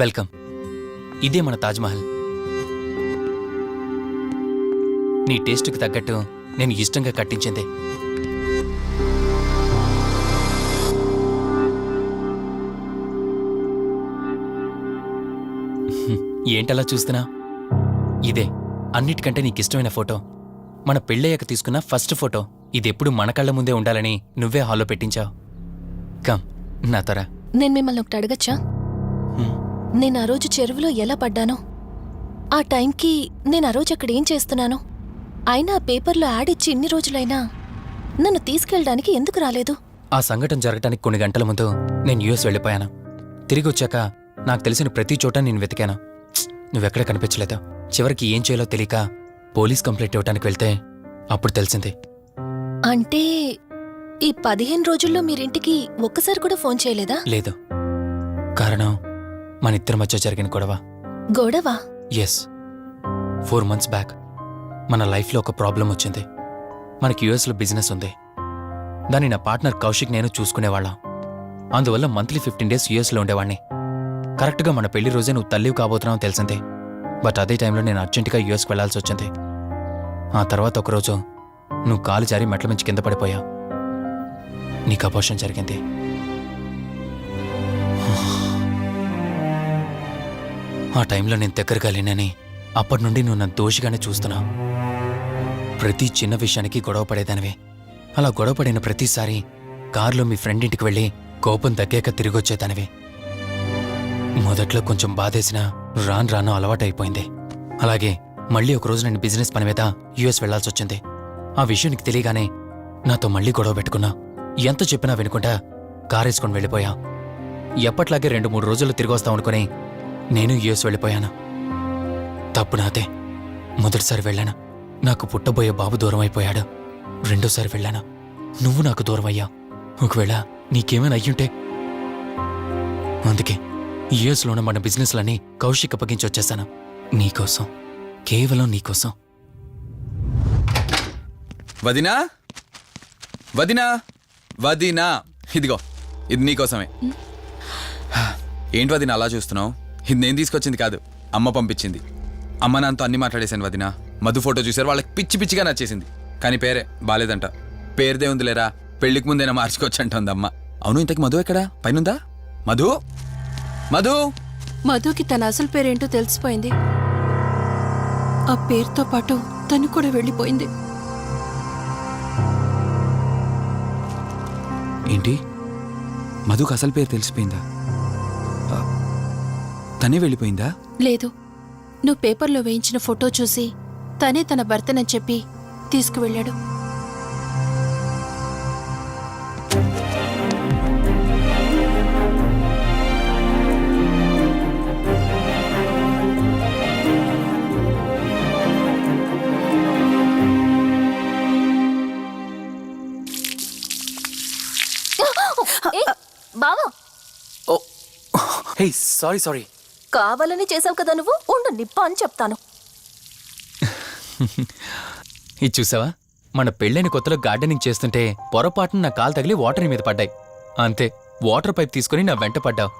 Welcome. ఇదే మన తాజ్మహల్. నీ టేస్ట్కి తగ్గట్టు నేను ఇష్టంగా కట్టించింది. ఏంటలా చూస్తున్నా? ఇదే అన్నిటికంటే నీకు ఇష్టమైన ఫోటో. మన పెళ్ళయ్యాక తీసుకున్న ఫస్ట్ ఫోటో. ఇదెప్పుడు మన కళ్ళ ముందే ఉండాలని నువ్వే హాల్లో పెట్టించావు. కమ్ నా త్వర. నేను మిమ్మల్ని ఒకటి అడగచ్చా? నేను ఆ రోజు చెరువులో ఎలా పడ్డానో? ఆ టైంకి నేను ఆ రోజు అక్కడ ఏం చేస్తున్నాను? అయినా ఆ పేపర్లో యాడ్ ఇచ్చి ఇన్ని రోజులైనా నన్ను తీసుకెళ్ళడానికి ఎందుకు రాలేదు? ఆ సంఘటన జరగటానికి కొన్ని గంటల ముందు నేను యూఎస్ వెళ్ళిపోయాను. తిరిగి వచ్చాక నాకు తెలిసిన ప్రతి చోట నేను వెతికాను! నువ్వెక్కడ కనిపించలేదు. చివరికి ఏం చేయాలో తెలియక పోలీస్ కంప్లైంట్ ఇవ్వడానికి వెళ్తే అప్పుడు తెలిసింది. అంటే ఈ పదిహేను రోజుల్లో మీరింటికి ఒక్కసారి కూడా ఫోన్ చేయలేదా? లేదు. కారణం మన ఇద్దరి మధ్య జరిగిన గొడవ. గొడవ? ఎస్ ఫోర్ మంత్స్ బ్యాక్ మన లైఫ్లో ఒక ప్రాబ్లం వచ్చింది. మనకి యుఎస్లో బిజినెస్ ఉంది. దాన్ని నా పార్ట్నర్ కౌశిక్ నేను చూసుకునేవాళ్ళం. అందువల్ల మంత్లీ ఫిఫ్టీన్ డేస్ యుఎస్లో ఉండేవాడిని. కరెక్ట్గా మన పెళ్ళి రోజే నువ్వు తల్లివి కాబోతున్నావు తెలిసిందే. బట్ అదే టైంలో నేను అర్జెంటుగా యుఎస్కి వెళ్ళాల్సి వచ్చింది. ఆ తర్వాత ఒకరోజు నువ్వు కాలు జారి మెట్ల మించి కింద పడిపోయావు నీకు అపోషన్ జరిగింది. ఆ టైంలో నేను దగ్గరగా లేనని అప్పటి నుండి నువ్వు నన్ను దోషిగానే చూస్తున్నావు ప్రతి చిన్న విషయానికి గొడవ పడేదానివి. అలా గొడవ పడిన ప్రతిసారి కారులో మీ ఫ్రెండ్ ఇంటికి వెళ్ళి కోపం తగ్గాక తిరిగొచ్చేదానివి మొదట్లో కొంచెం బాధేసినా రాను రాను అలవాటైపోయింది. అలాగే మళ్ళీ ఒకరోజు నేను బిజినెస్ పని మీద యుఎస్ వెళ్ళాల్సి వచ్చింది. ఆ విషయం నీకు తెలియగానే నాతో మళ్ళీ గొడవ పెట్టుకున్నా. ఎంత చెప్పినా వినుకుంటా కారేసుకొని వెళ్ళిపోయా. ఎప్పట్లాగే రెండు మూడు రోజులు తిరిగి వస్తాం అనుకుని నేను యుఎస్ వెళ్ళిపోయాను. తప్పు నాదే. మొదటిసారి వెళ్ళాను. నాకు పుట్టబోయే బాబు దూరం అయిపోయాడు రెండోసారి వెళ్ళాను. నువ్వు నాకు దూరం అయ్యా ఒకవేళ నీకేమైనా అయ్యుంటే. అందుకే యుఎస్లో ఉన్న మన బిజినెస్లన్నీ కౌశిక్ అప్పగించి వచ్చేసాను నీకోసం. కేవలం నీకోసం. వదినా? వదినా? వదినా. ఇదిగో ఇది నీకోసమే. ఏంటి వదిన అలా చూస్తున్నావు? ఇది నేను తీసుకొచ్చింది కాదు. అమ్మ పంపించింది. అమ్మ నాన్నతో అన్ని మాట్లాడేశాను వదిన. మధు ఫోటో చూసారు వాళ్ళకి పిచ్చి పిచ్చిగా నచ్చేసింది. కానీ పేరే బాలేదంట. పేరుదే ఉందిలేరా. పెళ్ళికి ముందైనా మార్చుకోవచ్చు అంటుంది అమ్మ అవును ఇంతకి మధు ఎక్కడా? పైనుందా? మధు? మధు? మధుకి తన అసలు పేరేంటో తెలిసిపోయింది. ఆ పేరుతో పాటు తను కూడా వెళ్ళిపోయింది. ఏంటి? మధుకు అసలు పేరు తెలిసిపోయిందా? తనే వెళ్ళిపోయిందా? లేదు. నువ్వు పేపర్లో వేయించిన ఫోటో చూసి తనే తన భర్తనని చెప్పి తీసుకువెళ్ళాడు. బావా. ఓ. Hey sorry sorry. కావాలని చేసావు కదా నువ్వు? ఉండు నిప్ప అని చెప్తాను. ఇది చూసావా? మన పెళ్ళైన కొత్తలో గార్డెనింగ్ చేస్తుంటే పొరపాటున నా కాలు తగిలి వాటర్ మీద పడ్డాయి. అంతే వాటర్ పైప్ తీసుకుని నా వెంట పడ్డావు.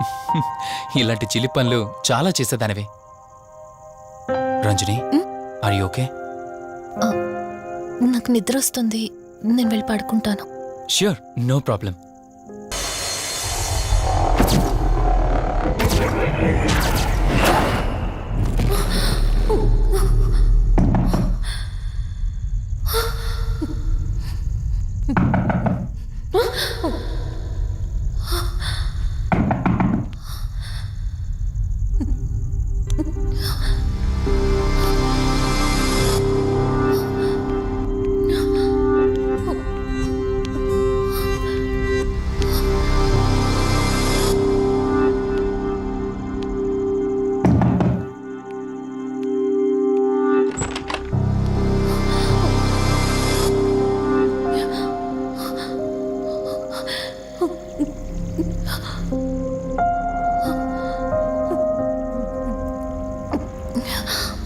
ఇలాంటి చిలి పనులు చాలా చేసేదానివి. రంజని ఆర్ యూ ఓకే నాకు నిద్ర వస్తుంది. నేను వెళ్ళి పడుకుంటాను. Sure no problem Thank you. 아!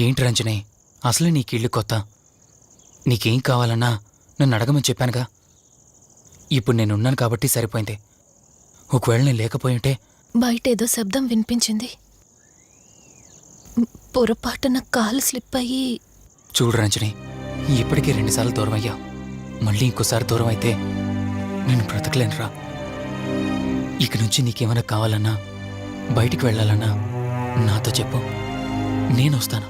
ఏంటి రంజని? అసలే నీకు ఇల్లు కొత్త. నీకేం కావాలన్నా నన్ను అడగమని చెప్పానుగా. ఇప్పుడు నేనున్నాను కాబట్టి సరిపోయింది. ఒకవేళ నేను లేకపోయి ఉంటే బయట ఏదో శబ్దం వినిపించింది. పొరపాటున కాలు స్లిప్ అయ్యి చూడు రంజని ఇప్పటికే రెండుసార్లు దూరం అయ్యా మళ్ళీ ఇంకోసారి దూరం అయితే నేను బ్రతకలేనురా. ఇక నుంచి నీకేమైనా కావాలన్నా బయటికి వెళ్ళాలన్నా నాతో చెప్పు. నేను వస్తాను.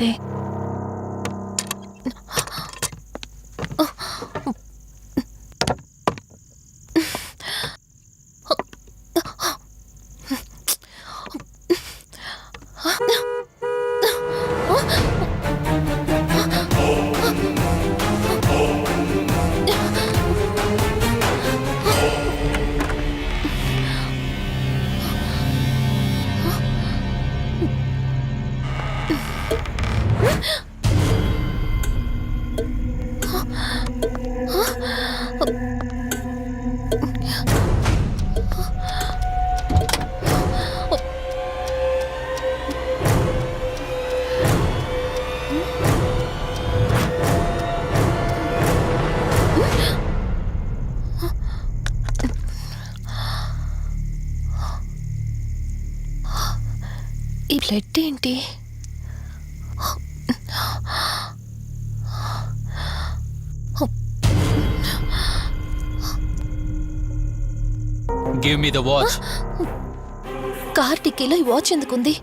demandé give me the watch car టిక్కీలో ఈ వాచ్ ఎందుకుంది?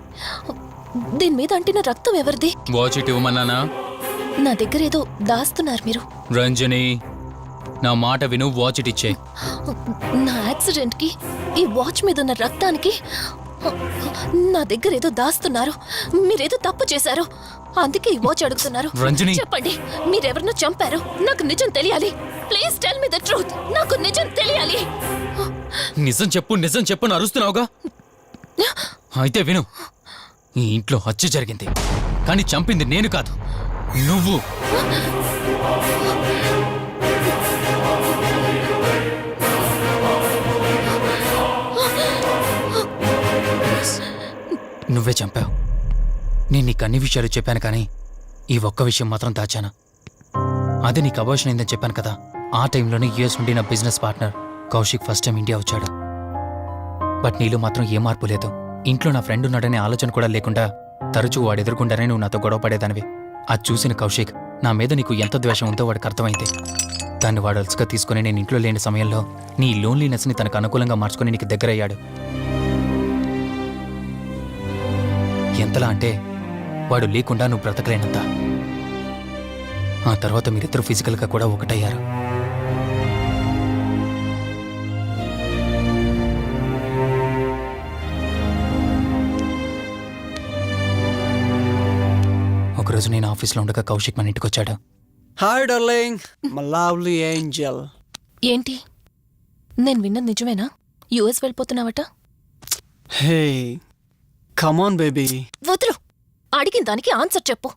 దీని మీద అంటిన రక్తం ఎవరిది? వాచ్ ఇటు ఇవ్వమన్నానా? నా దగ్గర ఏదో దాస్తున్నారు మీరు. రంజని నా మాట విను వాచ్ ఇటు ఇచ్చే. నా యాక్సిడెంట్కి ఈ వాచ్ మీద ఉన్న రక్తానికి నా దగ్గర ఏదో దాస్తున్నారు. మీరేదో తప్పు చేశారు. అందుకే ఈ వాచ్ అడుగుతున్నారు. రంజని. చెప్పండి మీరెవరినో చంపారు? నాకు నిజం తెలియాలి. Please tell me the truth నాకు నిజం తెలియాలి. నిజం చెప్పు నిజం చెప్పు అరుస్తున్నావుగా? అయితే విను ఈ ఇంట్లో హత్య జరిగింది. కానీ చంపింది నేను కాదు నువ్వు. నువ్వే చంపావు. నేను నీకు అన్ని విషయాలు చెప్పాను కానీ ఈ ఒక్క విషయం మాత్రం దాచాను. అదే నీకు అబోషన్ అయిందని చెప్పాను కదా ఆ టైంలోనే యుఎస్ నుండి నా business partner Kaushik first time India వచ్చాడు. బట్ నీలో మాత్రం ఏ మార్పు లేదు. ఇంట్లో నా ఫ్రెండ్ ఉన్నాడనే ఆలోచన కూడా లేకుండా తరచూ వాడు ఎదుర్కొండానే నువ్వు నాతో గొడవ పడేదానివి. అది చూసిన కౌశిక్ నా మీద నీకు ఎంత ద్వేషం ఉందో వాడికి అర్థమైంది. దాన్ని వాడు అలసిగా తీసుకుని నేను ఇంట్లో లేని సమయంలో నీ లోన్లీనెస్ని తనకు అనుకూలంగా మార్చుకుని నీకు దగ్గరయ్యాడు. ఎంతలా అంటే వాడు లేకుండా నువ్వు బ్రతకలేనంత. ఆ తర్వాత మీరిద్దరు ఫిజికల్గా కూడా ఒకటయ్యారు. ఒకరోజు నేను ఆఫీస్లో ఉండగా కౌశిక్ మన ఇంటికి వచ్చాడు hi darling my lovely angel ఏంటి? నేను విన్నది నిజమేనా? యుఎస్ వెళ్ళిపోతున్నావట? హే కమ్ ఆన్ బేబీ వదులు. అడిగిన దానికి ఆన్సర్ చెప్పు.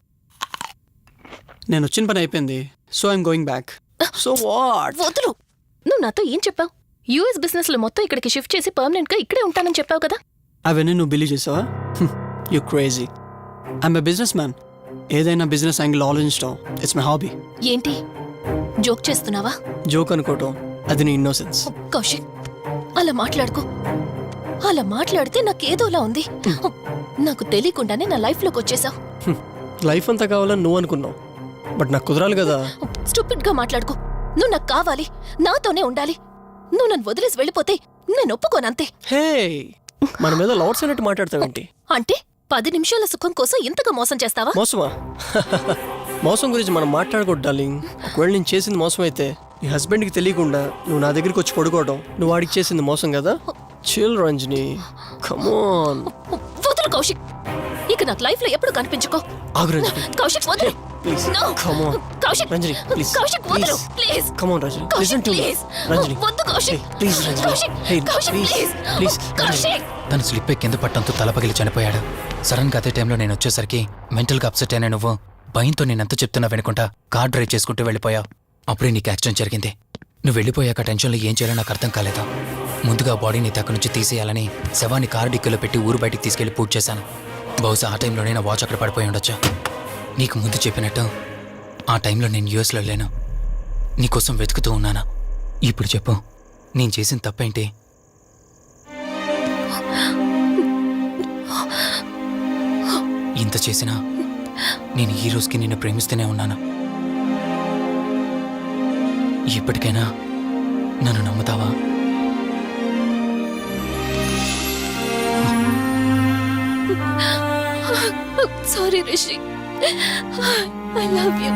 నేను వచ్చిన పని అయిపోయింది. So I'm going back so what వదులు. నువ్వు నాతో ఏం చెప్పావు? యుఎస్ బిజినెస్లో మొత్తం ఇక్కడికి షిఫ్ట్ చేసి పర్మనెంట్గా ఇక్కడే ఉంటానని చెప్పావు కదా? అవన్నీ నువ్వు బిలీవ్ చేసావా? You crazy I'm a businessman ఏదైనా బిజినెస్ యాంగిల్ ఆలోచించడం ఇట్స్ మై హాబీ ఏంటి? జోక్ చేస్తున్నావా? జోక్ అనుకోవటం అది నీ ఇన్నోసెన్స్ కౌశిక్ అలా మాట్లాడుకో. అలా మాట్లాడితే నాకేదోలా ఉంది. నాకు తెలియకుండానే నా లైఫ్లోకి వచ్చేసావు. లైఫ్ అంతా కావాలని నువ్వు అనుకున్నావు. బట్ నాకు కుదరాలి కదా. స్టూపిడ్గా మాట్లాడుకో. నువ్వు నాకు కావాలి. నాతోనే ఉండాలి. నువ్వు నన్ను వదిలేసి వెళ్ళిపోతే నేను ఒప్పుకోనంతే హే మన మీద లవర్స్ అన్నట్టు మాట్లాడతావేంటి? అంటే? పది నిమిషాల సుఖం కోసం ఇంతగా మోసం చేస్తావా? మోసమా? మోసం గురించి మనం మాట్లాడకూడదు డార్లింగ్. ఒకవేళ నేను చేసింది మోసం అయితే నీ హస్బెండ్కి తెలియకుండా నువ్వు నా దగ్గరికి వచ్చి పడుకోవడం నువ్వు వాడికి చేసింది మోసం కదా? చిల్ రంజని. కమోన్ వదులు కౌశిక్. ఇక నాకు లైఫ్లో ఎప్పుడు కనిపించుకో. ఆగు రంజని కౌశిక్ వదులు. Please No. Come on Kaushik Ranjani please Kaushik వదులు. Please come on Ranjani Kaushik listen to me please Ranjani. వద్దు Kaushik. Please Ranjani. Kaushik hey Kaushik please please please Kaushik. తను స్లిప్ కింద పట్టంతో తలపగిలి చనిపోయాడు. సడన్గా అదే టైంలో నేను వచ్చేసరికి మెంటల్గా అప్సెట్ అయినా నువ్వు. భయంతో నేనెంత చెప్తున్నా వినకుండా కార్ డ్రైవ్ చేసుకుంటూ వెళ్ళిపోయావు. అప్పుడే నీకు యాక్సిడెంట్ జరిగింది. నువ్వు వెళ్ళిపోయాక టెన్షన్లో ఏం చేయాలో నాకు అర్థం కాలేదు. ముందుగా బాడీని అక్కడి నుంచి తీసేయాలని శవాన్ని కారు డిక్కీలో పెట్టి ఊరు బయటికి తీసుకెళ్ళి పూజ చేశాను. బహుశా ఆ టైంలోనే నా వాచ్ అక్కడ పడిపోయి ఉండొచ్చు. నీకు ముందు చెప్పినట్టు ఆ టైంలో నేను యూఎస్లో లేను. నీకోసం వెతుకుతూ ఉన్నానా? ఇప్పుడు చెప్పు. నేను చేసిన తప్పేంటి? ఇంత చేసినా నేను ఈ రోజుకి నిన్ను ప్రేమిస్తూనే ఉన్నాను. ఇప్పటికైనా నన్ను నమ్ముతావా? Sorry Rishi I love you